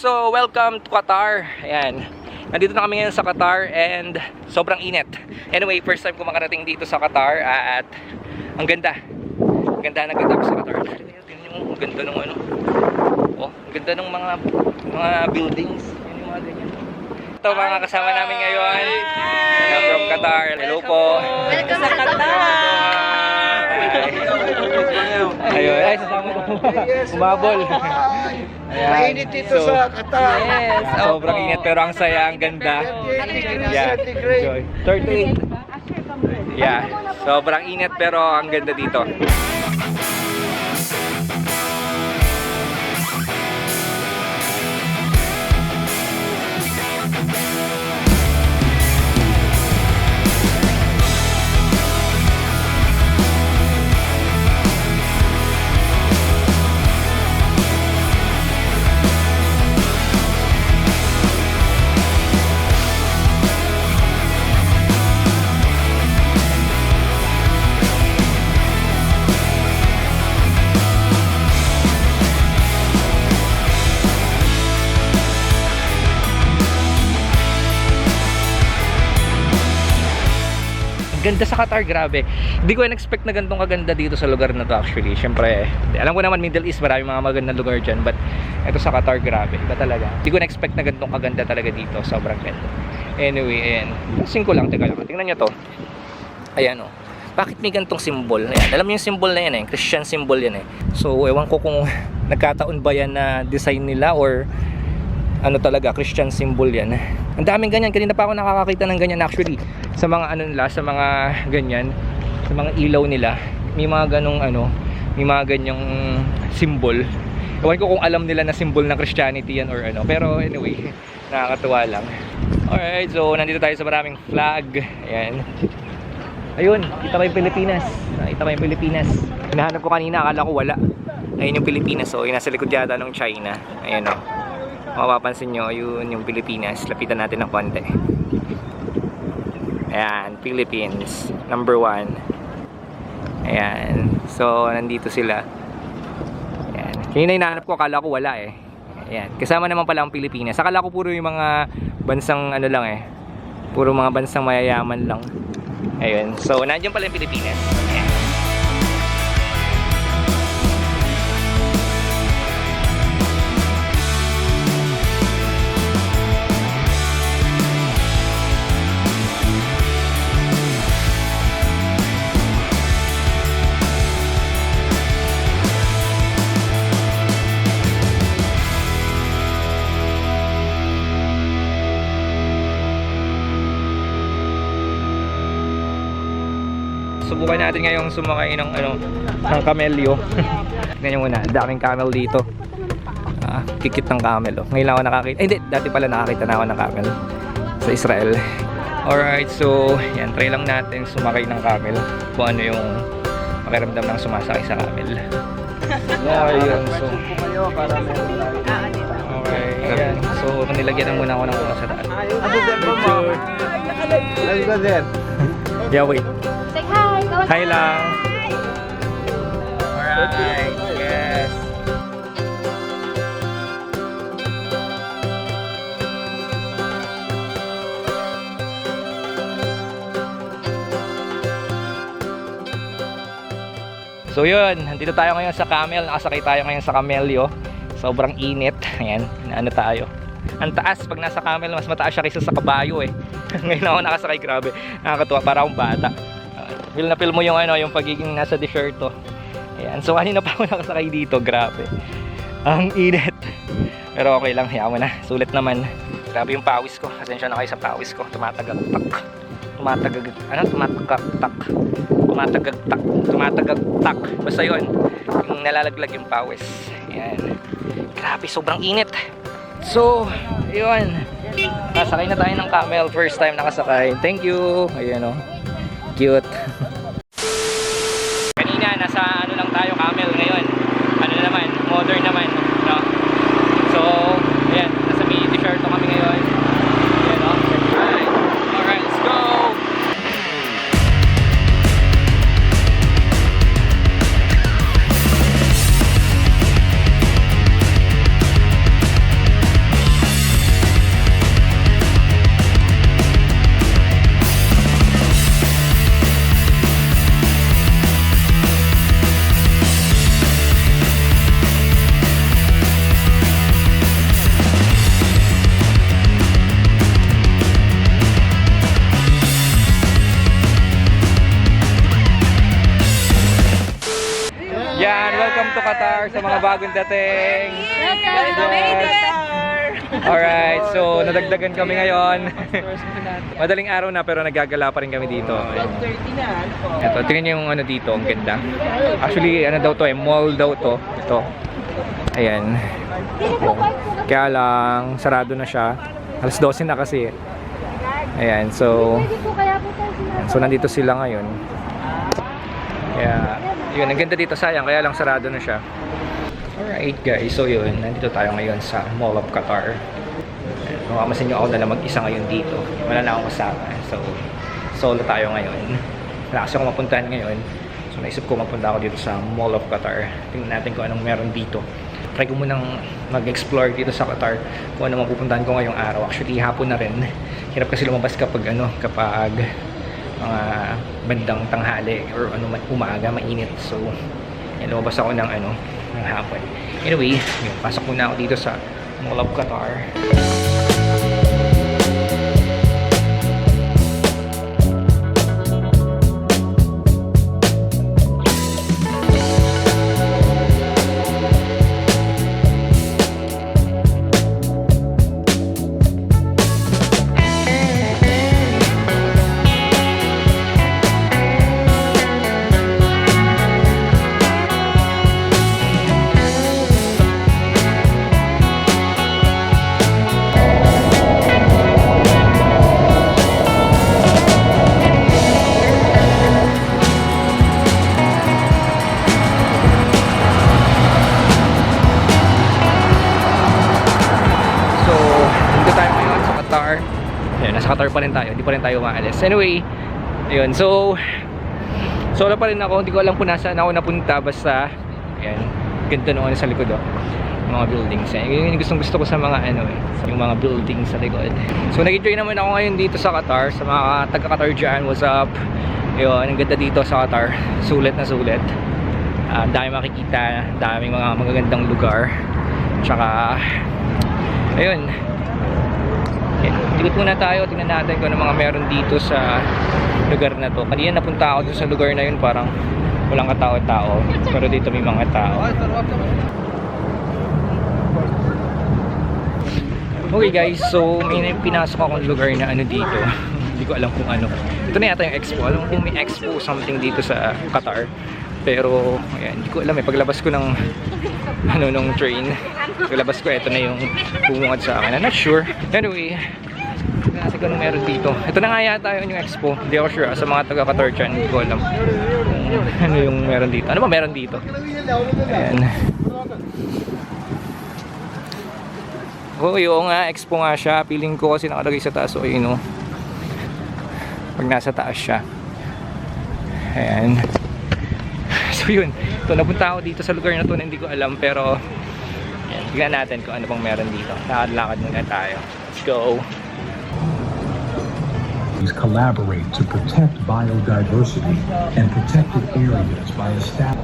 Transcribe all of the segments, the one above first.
so welcome to Qatar. Ayan. Nandito na kami ngayon sa Qatar and sobrang init. Anyway, first time ko makarating dito sa Qatar at ang ganda. Ang ganda na ganda ko sa Qatar. Tingnan nyo, ang ganda ng ano. Oh, ang ganda ng mga mga buildings. Yan yung mga ganyan. Ito mga kasama namin ngayon. Na from Qatar. Hello po. Welcome sa Qatar! Ayun, ay sasama ko. Umabol. Ayan. Mainit dito So, sa Qatar. Yes, sobrang init pero ang saya, ang ganda. Yeah. Enjoy. 38. Yeah. Sobrang init pero ang ganda dito. Ganda sa Qatar, grabe. Hindi ko in-expect na ganitong kaganda dito sa lugar na to actually. Siyempre, alam ko naman Middle East, marami mga magandang lugar dyan. But ito sa Qatar, grabe. Iba talaga. Hindi ko na-expect na ganitong kaganda talaga dito. Sobrang ganda. Anyway, ayan. Pansin ko lang, teka lang. Tingnan nyo to. Ayan o. Bakit may ganitong symbol? Ayan. Alam mo yung symbol na yan eh. Christian symbol yan eh. So, ewan ko kung nagkataon ba yan na design nila or ano talaga, Christian symbol yan. Ang daming ganyan. Kanina pa ako nakakakita ng ganyan actually. Sa mga ano nila, sa mga ganyan, sa mga ilaw nila. May mga ganong ano, may mga ganyang symbol. Ewan ko kung alam nila na symbol ng Christianity yan or ano. Pero anyway, nakakatuwa lang. Alright, so nandito tayo sa maraming flag. Ayan. Ayun, kita ba yung Pilipinas? Nakita ba yung Pilipinas? Hinahanap ko kanina, akala ko wala. Ayun yung Pilipinas, so yung nasa likod yata ng China. Ayan o. Mapapansin nyo, yun yung Pilipinas. Lapitan natin ng konti. Ayan, Philippines. Number one. Ayan. So, nandito sila. Ayan. Kanina hinahanap ko, akala ko wala eh. Ayan. Kasama naman pala ang Pilipinas. Akala ko puro yung mga bansang ano lang eh. Puro mga bansang mayayaman lang. Ayun. So, nandiyan pala yung Pilipinas. Natin ngayong sumakay ng ano ng camelyo. Tingnan nyo muna, daming camel dito. Ah, kikit ng camel oh. Ngayon lang ako nakakita. Eh, hindi, dati pala nakakita na ako ng camel sa Israel. Alright, so yan, try lang natin sumakay ng camel. Kung ano yung pakiramdam ng sumasakay sa camel. Yeah, yun. So, okay, yan. So, nilagyan na muna ako ng una sa daan. Ano din ba mo? Ano ka din? Yeah, wait. Hi! Lang. Alright, yes. So yun, nandito tayo ngayon sa camel, nakasakay tayo ngayon sa camelyo. Sobrang init. Ayan, ano tayo. Ang taas, pag nasa camel, mas mataas siya kaysa sa kabayo eh. ngayon ako nakasakay, grabe. Nakakatuwa, para akong bata. Feel na feel mo yung ano, yung pagiging nasa desierto. Ayan, so kanina pa ako nakasakay dito, grabe. Ang init. Pero okay lang, hayaan mo na. Sulit naman. Grabe yung pawis ko. Pasensya na kayo sa pawis ko. Tumatagagtak. Tumatagag... Ano? Tumatagagtak. Tumatagagtak. Tumatagagtak. Basta yun. Yung nalalaglag yung pawis. Ayan. Grabe, sobrang init. So, yun. Nakasakay na tayo ng camel. First time nakasakay. Thank you. Ayan o. Cute. Bagong dating. Alright, so nadagdagan kami ngayon. Madaling araw na pero nagagala pa rin kami dito. Ito, tingnan niyo yung ano dito, ang ganda. Actually, ano daw to eh, mall daw to. Ito. Ayan. Kaya lang, sarado na siya. Alas 12 na kasi. Ayan, so... So nandito sila ngayon. Kaya, yun, ang ganda dito sayang, kaya lang sarado na siya. Alright guys, so yun, nandito tayo ngayon sa Mall of Qatar. Ayan, Kung kamasin nyo ako na lang mag-isa ngayon dito. Wala na akong kasama. So, solo tayo ngayon. Wala kasi akong mapuntahan ngayon. So, naisip ko mapunta ako dito sa Mall of Qatar. Tingnan natin kung anong meron dito. Try ko munang mag-explore dito sa Qatar kung ano mapupuntahan ko ngayong araw. Actually, hapon na rin. Hirap kasi lumabas kapag ano, kapag mga bandang tanghali or ano man umaga, mainit. So, lumabas ako ng ano, ng hapon. Anyway, yun, pasok muna ako dito sa Mall of Qatar. Ayan, nasa Qatar pa rin tayo. Hindi pa rin tayo maalis. Anyway, ayun. So, solo pa rin ako. Hindi ko alam kung nasaan ako napunta. Basta, ayan, ganda nung ano sa likod oh. Mga buildings. Eh. Yun yung gustong gusto ko sa mga ano eh. Yung mga buildings sa likod. So, nag-enjoy naman ako ngayon dito sa Qatar. Sa mga taga-Qatar dyan. What's up? Ayun, ang ganda dito sa Qatar. Sulit na sulit. Ang dami makikita. Daming mga magagandang lugar. Tsaka, ayun. Ikot muna tayo tingnan natin kung ano mga meron dito sa lugar na to. Kanina napunta ako dun sa lugar na yun parang walang katao-tao. Pero dito may mga tao. Okay guys so may pinasok akong lugar na ano dito. Hindi ko alam kung ano. Ito na yata yung expo. Alam kung may expo something dito sa Qatar. Pero ayan, hindi ko alam eh. Paglabas ko ng ano nung train paglabas ko ito na yung bumungad sa akin. I'm not sure. Anyway natin kung meron dito ito na nga yata yun yung expo hindi ako sure ah, sa mga taga Qatar dyan hindi ko alam ano yung meron dito ano ba meron dito ayan Oo, yung nga, expo nga siya. Feeling ko kasi nakalagay sa taas. So, yun, oh. Pag nasa taas siya. Ayan. So, yun. So, napunta ako dito sa lugar na to na hindi ko alam. Pero, ayan, tignan natin kung ano pang meron dito. Lakad-lakad muna tayo. Let's go. Collaborate to protect biodiversity and protected areas by establishing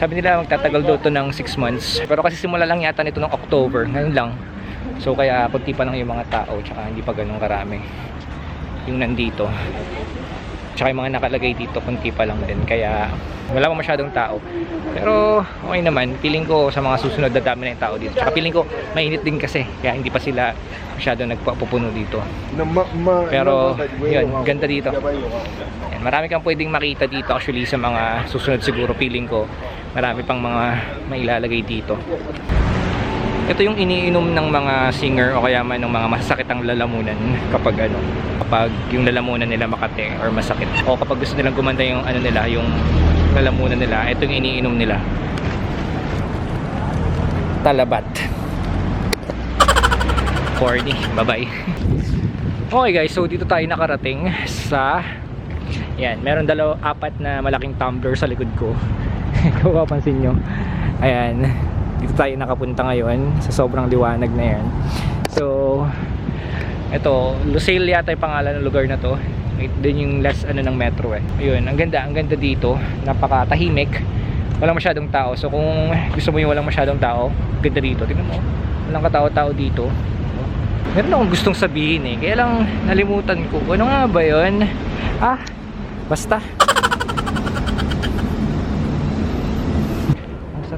Sabi nila magtatagal daw to ng 6 months. Pero kasi simula lang yata nito ng October. Ngayon lang. So kaya kunti pa lang yung mga tao. Tsaka hindi pa ganun karami. Yung nandito. Tsaka yung mga nakalagay dito kunti pa lang din. Kaya wala pa masyadong tao. Pero okay naman. Feeling ko sa mga susunod na dami na yung tao dito. Tsaka feeling ko mainit din kasi. Kaya hindi pa sila masyadong nagpapupuno dito. Pero yun, ganda dito. Ayan, marami kang pwedeng makita dito actually sa mga susunod siguro feeling ko. Marami pang mga mailalagay dito. Ito yung iniinom ng mga singer o kaya man ng mga masakit ang lalamunan kapag ano, kapag yung lalamunan nila makate or masakit. O kapag gusto nilang gumanda yung ano nila, yung lalamunan nila, ito yung iniinom nila. Talabat. Corny. Bye-bye. Okay guys, so dito tayo nakarating sa yan, meron dalaw apat na malaking tumbler sa likod ko. Kung mapapansin nyo. Ayan. Dito tayo nakapunta ngayon sa sobrang liwanag na yan. So, ito, Lucille yata yung pangalan ng lugar na to. Doon yung last ano ng metro eh. Ayun, ang ganda, ang ganda dito. Napaka-tahimik. Walang masyadong tao. So kung gusto mo yung walang masyadong tao, ganda dito. Tingnan mo. Walang katao-tao dito. Meron akong gustong sabihin eh. Kaya lang nalimutan ko. Ano nga ba yun? Ah, basta.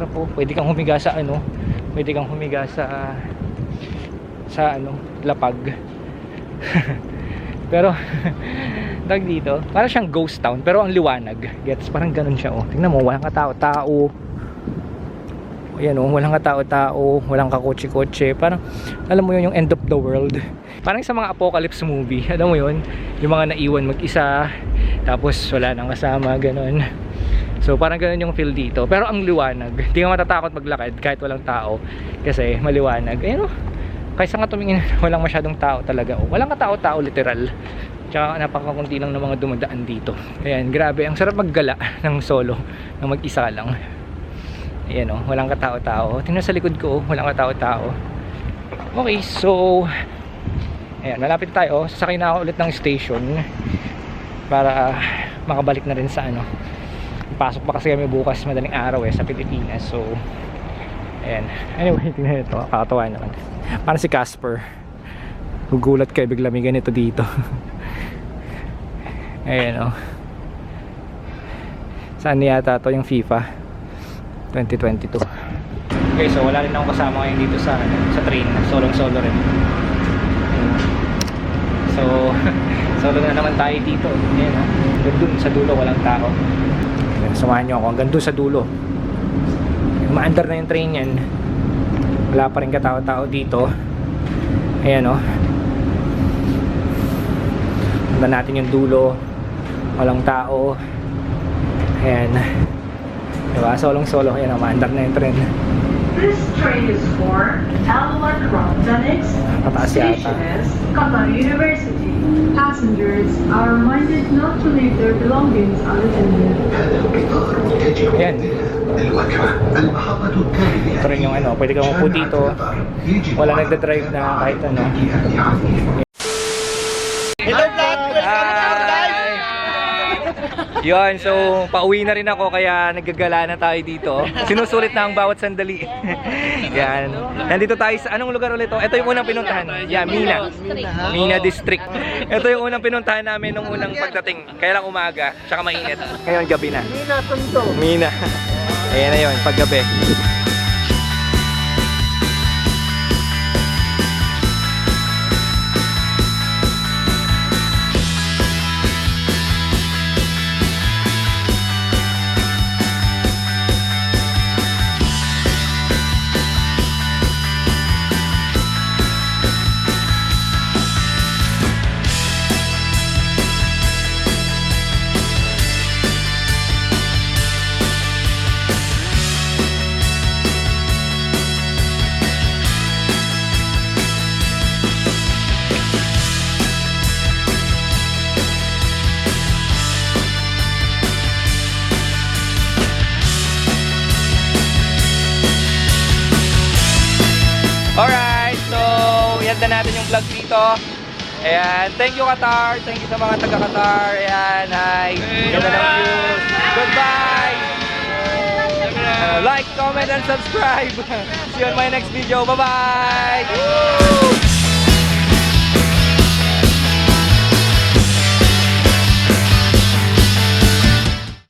Sarap po. Pwede kang humiga sa ano. Pwede kang humiga sa sa ano, lapag. pero tag dito, parang siyang ghost town pero ang liwanag. Gets parang ganun siya oh. Tingnan mo, walang katao-tao. Ayan oh, walang katao-tao, walang kakotse-kotse. Parang alam mo yun yung end of the world. Parang sa mga apocalypse movie, alam mo yun, yung mga naiwan mag-isa, tapos wala nang kasama, ganun. So parang ganun yung feel dito. Pero ang liwanag. Hindi ka matatakot maglakad kahit walang tao. Kasi maliwanag. Ayun oh. Kaysa nga tumingin, walang masyadong tao talaga. Oh. Walang katao-tao literal. Tsaka napakakunti lang ng mga dumadaan dito. Ayan, grabe. Ang sarap maggala ng solo. Ng mag-isa lang. Ayan oh, walang katao-tao. Tingnan sa likod ko, oh, walang katao-tao. Okay, so Ayan, malapit tayo. Sasakay na ako ulit ng station para makabalik na rin sa ano. Pasok pa kasi kami bukas madaling araw eh sa Pilipinas. So ayan. Anyway, tingnan ito. Kakatawa naman. Parang si Casper. Gugulat kayo bigla may ganito dito. ayan oh. Saan yata to yung FIFA 2022. Okay, so wala rin akong kasama ngayon dito sa ano, sa train. Solong solo rin. So, solo na naman tayo dito. Ayan, oh. Hanggang dun sa dulo, walang tao. Samahan nyo ako. Hanggang dun sa dulo. Maandar na yung train yan. Wala pa rin katao-tao dito. Ayan, oh. Punta natin yung dulo. Walang tao. Ayan. Diba? Solong-solo. Ayan, oh. Maandar na yung train. This train is for Avalon Cronzanix. Pataas yata. Station is Qatar University. Passengers are reminded not to leave their belongings unattended. Ayan. Ito rin yung ano, pwede kang upo dito. Wala nagda-drive na kahit ano. Hello vlog! Yun, so pauwi na rin ako kaya nagagala na tayo dito. Sinusulit na ang bawat sandali. Yan. Nandito tayo sa anong lugar ulit to? Ito yung unang pinuntahan. Yeah, Mina. Mina District. Ito yung unang pinuntahan namin nung unang pagdating. Kaya lang umaga, tsaka mainit. Ngayon gabi na. Mina Tunto. Mina. Ayan na yun, paggabi. Yan na natin yung vlog dito. Ayan, thank you Qatar. Thank you sa mga taga Qatar. Ayan, hi. Ganda ng views. Goodbye. Like, comment, and subscribe. See you on my next video. Bye-bye.